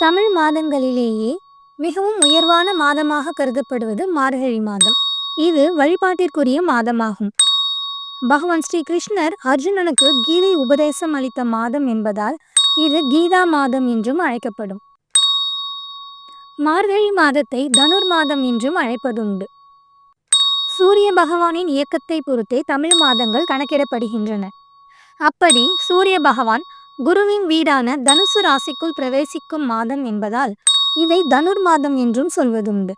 தமிழ் மாதங்களிலேயே மிகவும் உயர்வான மாதமாக கருதப்படுவது மார்கழி மாதம். இது வழிபாட்டிற்குரிய மாதமாகும். பகவான் ஸ்ரீ கிருஷ்ணர் அர்ஜுனனுக்கு கீதை உபதேசம் அளித்த மாதம் என்பதால் இது கீதா மாதம் என்றும் அழைக்கப்படும். மார்கழி மாதத்தை தனுர் மாதம் என்றும் அழைப்பதுண்டு. சூரிய பகவானின் இயக்கத்தை பொறுத்தே தமிழ் மாதங்கள் கணக்கிடப்படுகின்றன. அப்படி சூரிய பகவான் குருவின் வீடான தனுசு ராசிக்குள் பிரவேசிக்கும் மாதம் என்பதால் இதை தனுர் மாதம் என்றும் சொல்வதுண்டு.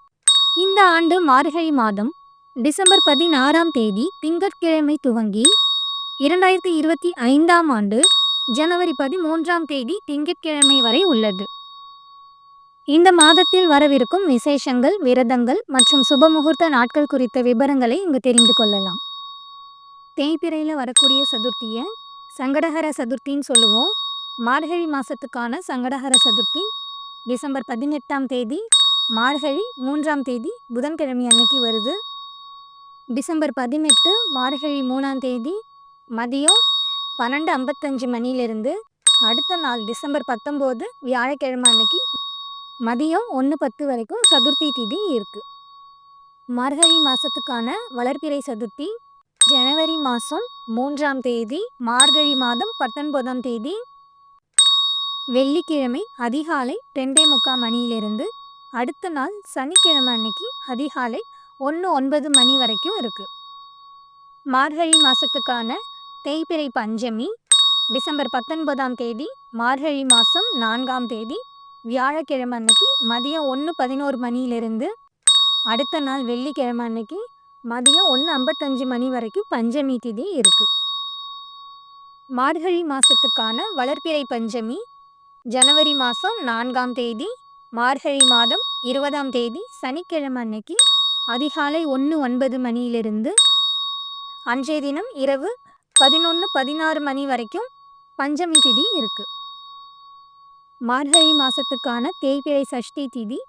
இந்த ஆண்டு மார்கழி மாதம் டிசம்பர் பதினாறாம் தேதி திங்கட்கிழமை துவங்கி இரண்டாயிரத்தி இருபத்தி ஐந்தாம் ஆண்டு ஜனவரி பதிமூன்றாம் தேதி திங்கட்கிழமை வரை உள்ளது. இந்த மாதத்தில் வரவிருக்கும் விசேஷங்கள் விரதங்கள் மற்றும் சுபமுகூர்த்த நாட்கள் குறித்த விவரங்களை இங்கு தெரிந்து கொள்ளலாம். தேய்பிரையில் வரக்கூடிய சதுர்த்தியை சங்கடஹர சதுர்த்தின்னு சொல்லுவோம். மார்கழி மாதத்துக்கான சங்கடஹர சதுர்த்தி. டிசம்பர் பதினெட்டாம் தேதி மார்கழி மூன்றாம் தேதி புதன்கிழமை அன்னைக்கு வருது. டிசம்பர் பதினெட்டு மார்கழி மூணாம் தேதி மதியம் பன்னெண்டு ஐம்பத்தஞ்சு மணிலிருந்து அடுத்த நாள் டிசம்பர் பத்தொம்போது வியாழக்கிழமை அன்னைக்கு மதியம் ஒன்று பத்து வரைக்கும் சதுர்த்தி திதி இருக்குது மார்கழி மாதத்துக்கான வளர்ப்பிறை சதுர்த்தி ஜனவரி மாதம் மூன்றாம் தேதி மார்கழி மாதம் பத்தொன்பதாம் தேதி. வெள்ளிக்கிழமை அதிகாலை ரெண்டே முக்கால் மணியிலிருந்து அடுத்த நாள் சனிக்கிழமை அன்னைக்கு அதிகாலை ஒன்று ஒன்பது மணி வரைக்கும் இருக்குது மார்கழி மாதத்துக்கான தேய்பிறை பஞ்சமி டிசம்பர் பத்தொன்பதாம் தேதி மார்கழி மாதம் நான்காம் தேதி வியாழக்கிழமை அன்னைக்கு மதியம் ஒன்று பதினோரு மணியிலிருந்து அடுத்த நாள் வெள்ளிக்கிழமை அன்னைக்கு மதியம் ஒன்று ஐம்பத்தஞ்சு மணி வரைக்கும் பஞ்சமி திதி இருக்குது மார்கழி மாதத்துக்கான வளர்ப்பிறை பஞ்சமி ஜனவரி மாதம் நான்காம் தேதி மார்கழி மாதம் இருபதாம் தேதி சனிக்கிழமை அன்னைக்கு அதிகாலை ஒன்று ஒன்பது மணியிலிருந்து அன்றைய தினம் இரவு பதினொன்று பதினாறு மணி வரைக்கும் பஞ்சமி திதி இருக்குது மார்கழி மாதத்துக்கான தேய்பிறை சஷ்டி திதி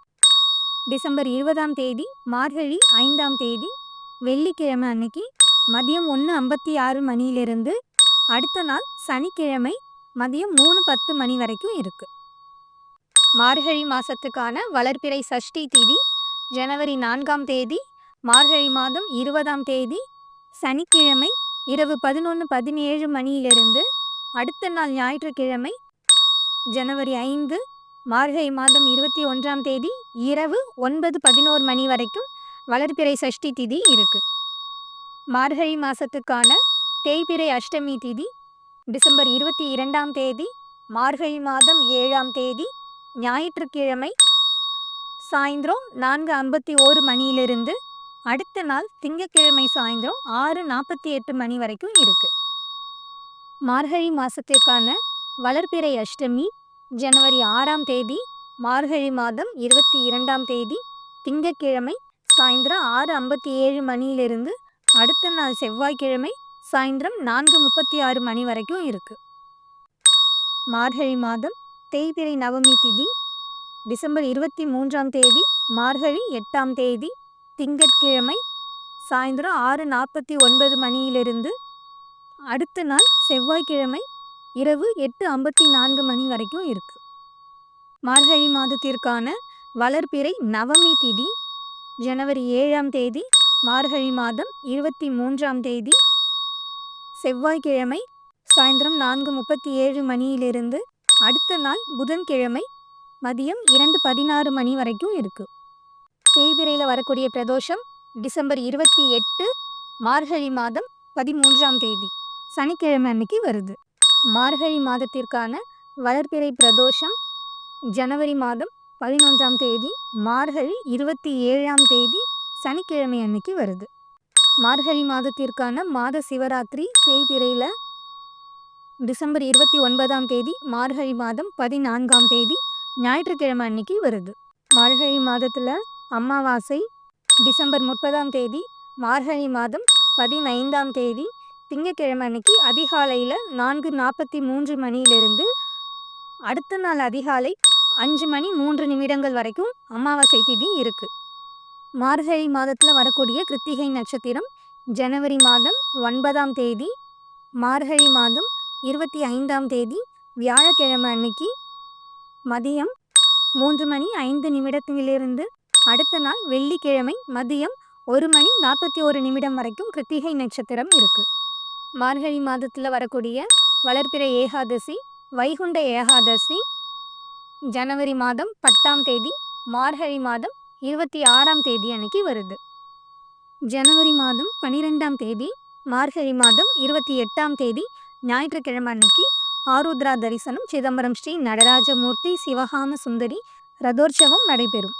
டிசம்பர் இருபதாம் தேதி மார்கழி ஐந்தாம் தேதி வெள்ளிக்கிழமை அன்னைக்கு மதியம் ஒன்று ஐம்பத்தி ஆறு மணியிலிருந்து அடுத்த நாள் சனிக்கிழமை மதியம் மூணு பத்து மணி வரைக்கும் இருக்குது மார்கழி மாதத்துக்கான வளர்ப்பிறை சஷ்டி தேதி ஜனவரி நான்காம் தேதி மார்கழி மாதம் இருபதாம் தேதி சனிக்கிழமை இரவு பதினொன்று பதினேழு மணியிலிருந்து அடுத்த நாள் ஞாயிற்றுக்கிழமை ஜனவரி ஐந்து மார்கழி மாதம் இருபத்தி ஒன்றாம் தேதி இரவு ஒன்பது பதினோரு மணி வரைக்கும் வளர்பிறை சஷ்டி திதி இருக்கு. மார்கழி மாதத்துக்கான தேய்பிறை அஷ்டமி திதி டிசம்பர் இருபத்தி இரண்டாம் தேதி மார்கழி மாதம் ஏழாம் தேதி ஞாயிற்றுக்கிழமை சாயந்தரம் நான்கு ஐம்பத்தி ஓரு மணியிலிருந்து அடுத்த நாள் திங்கக்கிழமை சாயந்தரம் ஆறு நாற்பத்தி எட்டு மணி வரைக்கும் இருக்குது மார்கழி மாதத்திற்கான வளர்பிறை அஷ்டமி ஜனவரி ஆறாம் தேதி மார்கழி மாதம் இருபத்தி இரண்டாம் தேதி திங்கக்கிழமை சாயந்தரம் ஆறு ஐம்பத்தி ஏழு மணியிலிருந்து அடுத்த நாள் செவ்வாய்க்கிழமை சாயந்தரம் நான்கு முப்பத்தி ஆறு மணி வரைக்கும் இருக்குது மார்கழி மாதம் தேய்பிரை நவமி திதி டிசம்பர் இருபத்தி மூன்றாம் தேதி மார்கழி எட்டாம் தேதி திங்கட்கிழமை சாயந்தரம் ஆறு நாற்பத்தி ஒன்பது மணியிலிருந்து அடுத்த நாள் செவ்வாய்க்கிழமை இரவு எட்டு ஐம்பத்தி நான்கு மணி வரைக்கும் இருக்குது மார்கழி மாதத்திற்கான வளர்பிறை நவமி திதி ஜனவரி ஏழாம் தேதி மார்கழி மாதம் இருபத்தி மூன்றாம் தேதி செவ்வாய்க்கிழமை சாயந்தரம் நான்கு முப்பத்தி ஏழு மணியிலிருந்து அடுத்த நாள் புதன்கிழமை மதியம் இரண்டு பதினாறு மணி வரைக்கும் இருக்குது தேய்பிரையில் வரக்கூடிய பிரதோஷம் டிசம்பர் இருபத்தி எட்டு மார்கழி மாதம் பதிமூன்றாம் தேதி சனிக்கிழமை அன்னைக்கு வருது. மார்கழி மாதத்திற்கான வளர்பிறை பிரதோஷம் ஜனவரி மாதம் பதினொன்றாம் தேதி மார்கழி இருபத்தி ஏழாம் தேதி சனிக்கிழமை அன்னைக்கு வருது. மார்கழி மாதத்திற்கான மாத சிவராத்திரி தேய்பிரையில் டிசம்பர் இருபத்தி ஒன்பதாம் தேதி மார்கழி மாதம் பதினான்காம் தேதி ஞாயிற்றுக்கிழமை அன்னைக்கு வருது. மார்கழி மாதத்தில் அமாவாசை டிசம்பர் முப்பதாம் தேதி மார்கழி மாதம் பதினைந்தாம் தேதி திங்கக்கிழமை அன்னைக்கு அதிகாலையில் நான்கு நாற்பத்தி மூன்று மணியிலிருந்து அடுத்த நாள் அதிகாலை அஞ்சு மணி மூன்று நிமிடங்கள் வரைக்கும் அமாவாசை திதி இருக்குது மார்கழி மாதத்தில் வரக்கூடிய கிருத்திகை நட்சத்திரம் ஜனவரி மாதம் ஒன்பதாம் தேதி மார்கழி மாதம் இருபத்தி ஐந்தாம் தேதி வியாழக்கிழமை அன்னைக்கு மதியம் மூன்று மணி ஐந்து நிமிடத்திலிருந்து அடுத்த நாள் வெள்ளிக்கிழமை மதியம் ஒரு மணி நாற்பத்தி ஒரு நிமிடம் வரைக்கும் கிருத்திகை நட்சத்திரம் இருக்கு. மார்கழி மாதத்தில் வரக்கூடிய வளர்பிறை ஏகாதசி வைகுண்ட ஏகாதசி ஜனவரி மாதம் பத்தாம் தேதி மார்கழி மாதம் இருபத்தி ஆறாம் தேதி அன்னைக்கு வருது. ஜனவரி மாதம் பன்னிரெண்டாம் தேதி மார்கழி மாதம் இருபத்தி எட்டாம் தேதி ஞாயிற்றுக்கிழமை அன்னைக்கு ஆருத்ரா தரிசனம் சிதம்பரம் ஸ்ரீ நடராஜமூர்த்தி சிவகாம சுந்தரி ரதோற்சவம் நடைபெறும்.